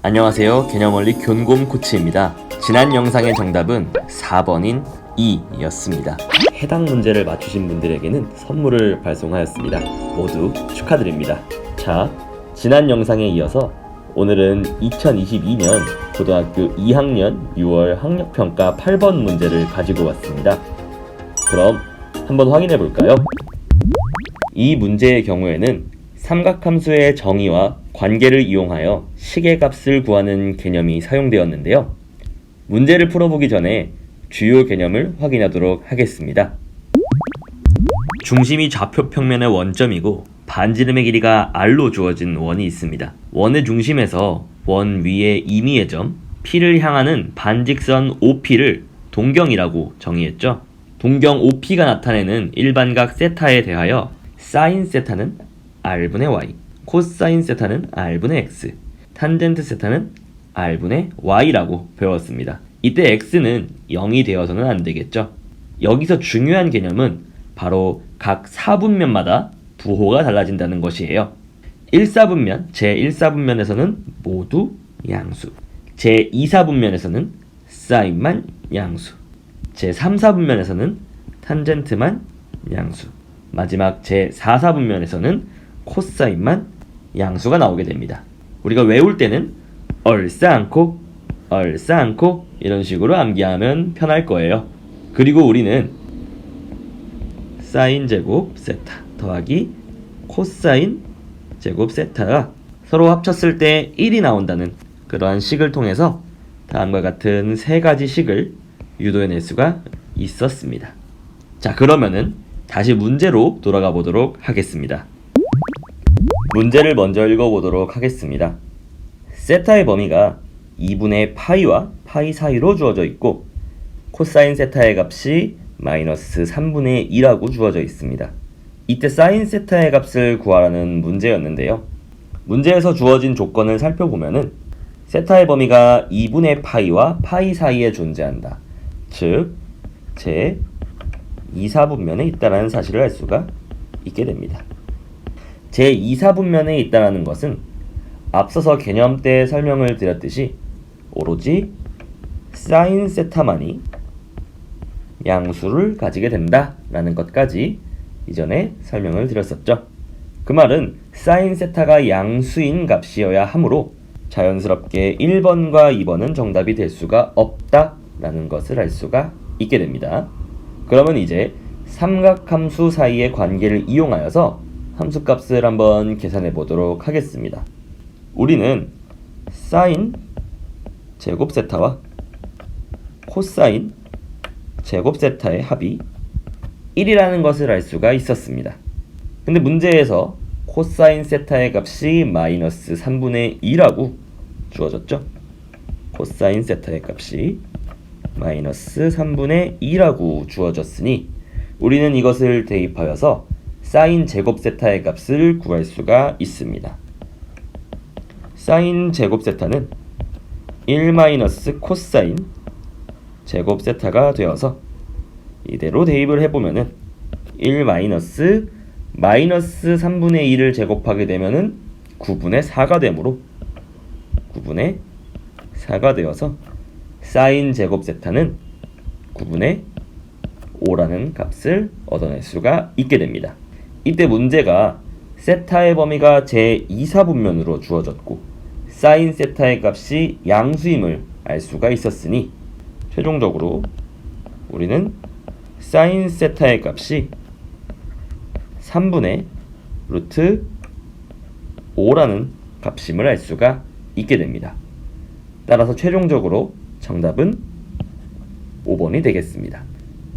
안녕하세요. 개념원리 교곰 코치입니다. 지난 영상의 정답은 4번인 2였습니다. 해당 문제를 맞추신 분들에게는 선물을 발송하였습니다. 모두 축하드립니다. 자, 지난 영상에 이어서 오늘은 2022년 고등학교 2학년 6월 학력평가 8번 문제를 가지고 왔습니다. 그럼 한번 확인해 볼까요? 이 문제의 경우에는 삼각함수의 정의와 관계를 이용하여 시계값을 구하는 개념이 사용되었는데요. 문제를 풀어보기 전에 주요 개념을 확인하도록 하겠습니다. 중심이 좌표 평면의 원점이고 반지름의 길이가 r로 주어진 원이 있습니다. 원의 중심에서 원 위의 임의의 점 P를 향하는 반직선 OP를 동경이라고 정의했죠. 동경 OP가 나타내는 일반각 세타에 대하여 사인 세타는 r분의 y, 코사인 세타는 r분의 x, 탄젠트 세타는 r분의 y라고 배웠습니다. 이때 x는 0이 되어서는 안 되겠죠. 여기서 중요한 개념은 바로 각 4분면마다 부호가 달라진다는 것이에요. 1사분면, 제1사분면에서는 모두 양수. 제2사분면에서는 사인만 양수. 제3사분면에서는 탄젠트만 양수. 마지막 제4사분면에서는 코사인만 양수가 나오게 됩니다. 우리가 외울 때는 얼싸안고 얼싸안고 이런 식으로 암기하면 편할 거예요. 그리고 우리는 사인 제곱 세타 더하기 코사인 제곱 세타가 서로 합쳤을 때 1이 나온다는 그러한 식을 통해서 다음과 같은 세 가지 식을 유도해낼 수가 있었습니다. 자, 그러면은 다시 문제로 돌아가 보도록 하겠습니다. 문제를 먼저 읽어보도록 하겠습니다. 세타의 범위가 2분의 파이와 파이 사이로 주어져 있고 코사인 세타의 값이 마이너스 3분의 2라고 주어져 있습니다. 이때 사인 세타의 값을 구하라는 문제였는데요. 문제에서 주어진 조건을 살펴보면은 세타의 범위가 2분의 파이와 파이 사이에 존재한다. 즉, 제 2, 4분면에 있다라는 사실을 알 수가 있게 됩니다. 제 2, 4분면에 있다라는 것은 앞서서 개념 때 설명을 드렸듯이 오로지 사인 세타만이 양수를 가지게 된다 라는 것까지 이전에 설명을 드렸었죠. 그 말은 사인 세타가 양수인 값이어야 하므로 자연스럽게 1번과 2번은 정답이 될 수가 없다 라는 것을 알 수가 있게 됩니다. 그러면 이제 삼각함수 사이의 관계를 이용하여서 함수값을 한번 계산해 보도록 하겠습니다. 우리는 사인 제곱 세타와 코사인 제곱 세타의 합이 1이라는 것을 알 수가 있었습니다. 근데 문제에서 코사인 세타의 값이 마이너스 3분의 2라고 주어졌죠. 코사인 세타의 값이 마이너스 3분의 2라고 주어졌으니 우리는 이것을 대입하여서 사인 제곱 세타의 값을 구할 수가 있습니다. 사인 제곱 세타는 1 마이너스 코사인 제곱 세타가 되어서 이대로 대입을 해보면은 1 마이너스 마이너스 3분의 2를 제곱하게 되면은 9분의 4가 되므로 9분의 4가 되어서 사인 제곱 세타는 9분의 5라는 값을 얻어낼 수가 있게 됩니다. 이때 문제가 세타의 범위가 제 2사분면으로 주어졌고 사인 세타의 값이 양수임을 알 수가 있었으니 최종적으로 우리는 사인 세타의 값이 3분의 루트 5라는 값임을 알 수가 있게 됩니다. 따라서 최종적으로 정답은 5번이 되겠습니다.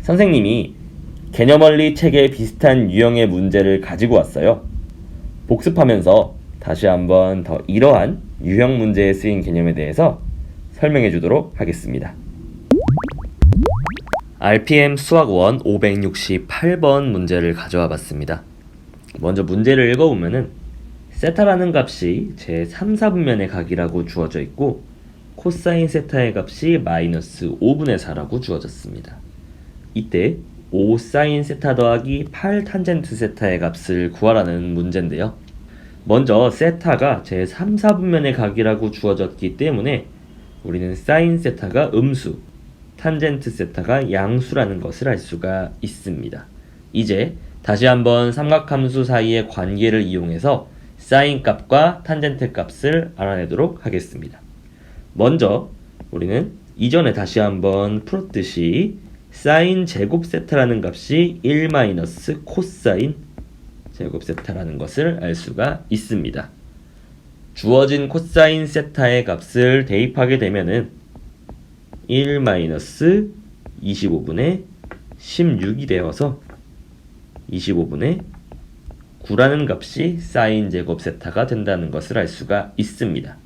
선생님이 개념원리 책에 비슷한 유형의 문제를 가지고 왔어요. 복습하면서 다시 한번 더 이러한 유형 문제에 쓰인 개념에 대해서 설명해 주도록 하겠습니다. RPM 수학 1 568번 문제를 가져와 봤습니다. 먼저 문제를 읽어보면은 세타라는 값이 제 3, 4분면의 각이라고 주어져 있고 코사인 세타의 값이 마이너스 5분의 4라고 주어졌습니다. 이때 5 사인 세타 더하기 8 탄젠트 세타의 값을 구하라는 문제인데요. 먼저 세타가 제 3, 4분면의 각이라고 주어졌기 때문에 우리는 사인 세타가 음수, 탄젠트 세타가 양수라는 것을 알 수가 있습니다. 이제 다시 한번 삼각함수 사이의 관계를 이용해서 사인 값과 탄젠트 값을 알아내도록 하겠습니다. 먼저 우리는 이전에 다시 한번 풀었듯이 사인 제곱 세타라는 값이 1 마이너스 코사인 제곱 세타라는 것을 알 수가 있습니다. 주어진 코사인 세타의 값을 대입하게 되면은 1 마이너스 25분의 16이 되어서 25분의 9라는 값이 사인 제곱 세타가 된다는 것을 알 수가 있습니다.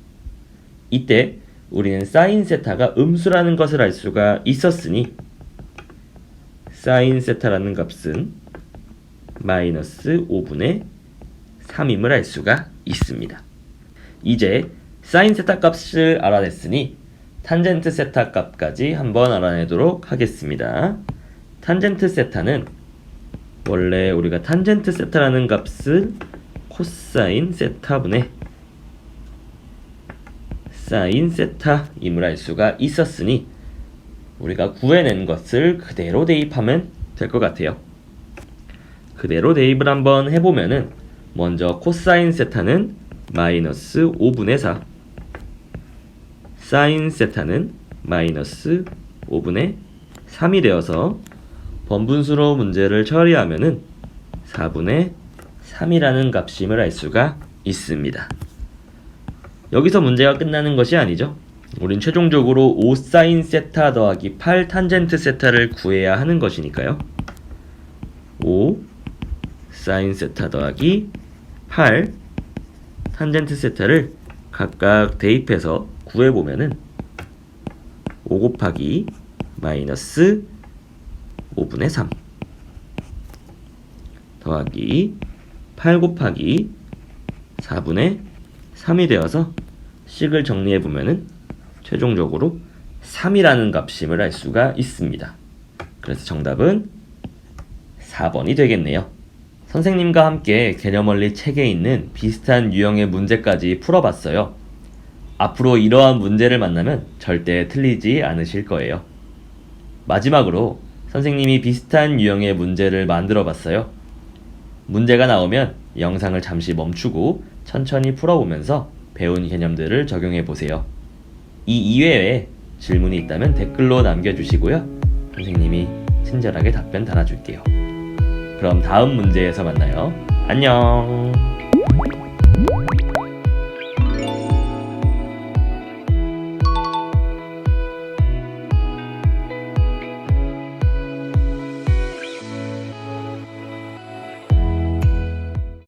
이때 우리는 사인 세타가 음수라는 것을 알 수가 있었으니 사인 세타라는 값은 마이너스 5분의 3임을 알 수가 있습니다. 이제 사인 세타 값을 알아냈으니 탄젠트 세타 값까지 한번 알아내도록 하겠습니다. 탄젠트 세타는 원래 우리가 탄젠트 세타라는 값을 코사인 세타분의 사인 세타임을 알 수가 있었으니 우리가 구해낸 것을 그대로 대입하면 될 것 같아요. 그대로 대입을 한번 해보면은 먼저 코사인 세타는 마이너스 5분의 4 사인 세타는 마이너스 5분의 3이 되어서 번분수로 문제를 처리하면은 4분의 3이라는 값임을 알 수가 있습니다. 여기서 문제가 끝나는 것이 아니죠. 우린 최종적으로 5 사인 세타 더하기 8 탄젠트 세타를 구해야 하는 것이니까요. 5 사인 세타 더하기 8 탄젠트 세타를 각각 대입해서 구해보면은 5 곱하기 마이너스 5분의 3 더하기 8 곱하기 4분의 3이 되어서 식을 정리해 보면은 최종적으로 3이라는 값임을 알 수가 있습니다. 그래서 정답은 4번이 되겠네요. 선생님과 함께 개념원리 책에 있는 비슷한 유형의 문제까지 풀어봤어요. 앞으로 이러한 문제를 만나면 절대 틀리지 않으실 거예요. 마지막으로 선생님이 비슷한 유형의 문제를 만들어 봤어요. 문제가 나오면 영상을 잠시 멈추고 천천히 풀어보면서 배운 개념들을 적용해 보세요. 이 이외에 질문이 있다면 댓글로 남겨주시고요. 선생님이 친절하게 답변 달아줄게요. 그럼 다음 문제에서 만나요. 안녕!